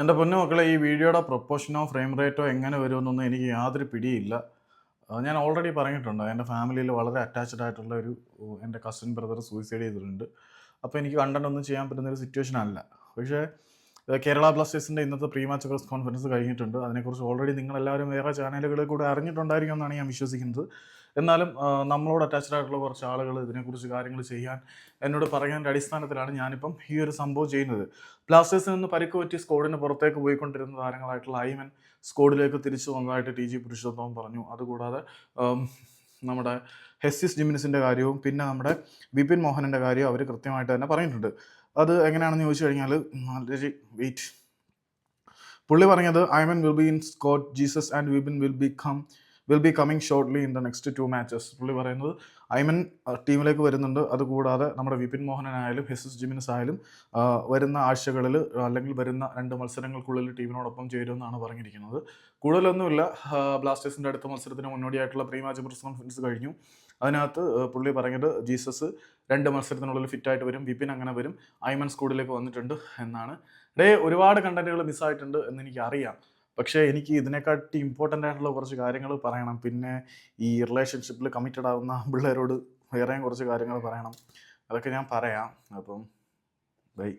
എന്റെ പൊന്നു മക്കളെ ഈ വീഡിയോയുടെ പ്രൊപ്പോഷനോ ഫ്രെയിം റേറ്റോ എങ്ങനെ വരുമെന്നൊന്നും എനിക്ക് യാതൊരു പിടിയില്ല. ഞാൻ ഓൾറെഡി പറഞ്ഞിട്ടുണ്ട് എന്റെ ഫാമിലിയിൽ വളരെ അറ്റാച്ച്ഡ് ആയിട്ടുള്ള ഒരു എന്റെ കസിൻ ബ്രദർ സൂയിസൈഡ് ചെയ്തിട്ടുണ്ട്. അപ്പോൾ എനിക്ക് കണ്ടന്റ് ഒന്നും ചെയ്യാൻ പറ്റുന്ന ഒരു സിറ്റുവേഷൻ അല്ല. പക്ഷേ കേരള ബ്ലാസ്റ്റേഴ്സിന്റെ ഇന്നത്തെ പ്രീ മാച്ച് പ്രസ് കോൺഫറൻസ് കഴിഞ്ഞിട്ടുണ്ട്. അതിനെക്കുറിച്ച് ഓൾറെഡി നിങ്ങൾ എല്ലാവരും വേറെ ചാനലുകളിൽ കൂടെ അറിഞ്ഞിട്ടുണ്ടായിരിക്കും എന്നാണ് ഞാൻ വിശ്വസിക്കുന്നത്. എന്നാലും നമ്മളോട് അറ്റാച്ച്ഡ് ആയിട്ടുള്ള കുറച്ച് ആളുകൾ ഇതിനെക്കുറിച്ച് കാര്യങ്ങൾ ചെയ്യാൻ എന്നോട് പറയുന്നതിന്റെ അടിസ്ഥാനത്തിലാണ് ഞാനിപ്പം ഈ ഒരു സംഭവം ചെയ്യുന്നത്. ബ്ലാസ്റ്റേഴ്സിൽ നിന്ന് പരിക്ക് പറ്റി സ്കോഡിന് പുറത്തേക്ക് പോയിക്കൊണ്ടിരുന്ന താരങ്ങളായിട്ടുള്ള ഐമൻ സ്കോഡിലേക്ക് തിരിച്ചു വന്നതായിട്ട് ടി ജി പുരുഷോത്തമൻ പറഞ്ഞു. അതുകൂടാതെ നമ്മുടെ ഹെസ്സിസ് ജിമിനിസിന്റെ കാര്യവും പിന്നെ നമ്മുടെ ബിപിൻ മോഹനന്റെ കാര്യവും അവർ കൃത്യമായിട്ട് തന്നെ പറഞ്ഞിട്ടുണ്ട് അത് എങ്ങനെയാണെന്ന് ചോദിച്ചു കഴിഞ്ഞാൽ വെയിറ്റ് പുള്ളി പറഞ്ഞത് Aiman will be in squad Jesus and Vipin will be come will be coming shortly in the next two matches പുള്ളി പറയുന്നത് ഐമൻ ടീമിലേക്ക് വരുന്നുണ്ട്. അതുകൂടാതെ നമ്മുടെ വിപിൻ മോഹനനായാലും ഹെസസ് ജിമിനസ് ആയാലും വരുന്ന ആഴ്ചകളിൽ അല്ലെങ്കിൽ വരുന്ന രണ്ട് മത്സരങ്ങൾക്കുള്ളിൽ ടീമിനോടൊപ്പം ചേരുമെന്നാണ് പറഞ്ഞിരിക്കുന്നത്. കൂടുതലൊന്നുമില്ല. ബ്ലാസ്റ്റേഴ്സിന്റെ അടുത്ത മത്സരത്തിന് മുന്നോടിയായിട്ടുള്ള പ്രീ മാച്ച് പ്രസ് കോൺഫറൻസ് കഴിഞ്ഞു. അതിനകത്ത് പുള്ളി പറഞ്ഞത് ജീസസ് രണ്ട് മത്സരത്തിനുള്ളിൽ ഫിറ്റായിട്ട് വരും വിപിൻ അങ്ങനെ വരും ഐമൻ സ്കൂഡിലേക്ക് വന്നിട്ടുണ്ട് എന്നാണ്. ഡേ ഒരുപാട് കണ്ടന്റുകൾ മിസ്സായിട്ടുണ്ട് എന്ന് എനിക്ക് അറിയാം പക്ഷേ എനിക്ക് ഇതിനെക്കാട്ടി ഇമ്പോർട്ടന്റ് ആയിട്ടുള്ള കുറച്ച് കാര്യങ്ങൾ പറയണം. പിന്നെ ഈ റിലേഷൻഷിപ്പിൽ കമ്മിറ്റഡ് ആവുന്ന പിള്ളേരോട് വേറെയും കുറച്ച് കാര്യങ്ങൾ പറയണം. അതൊക്കെ ഞാൻ പറയാം. അപ്പം ബൈ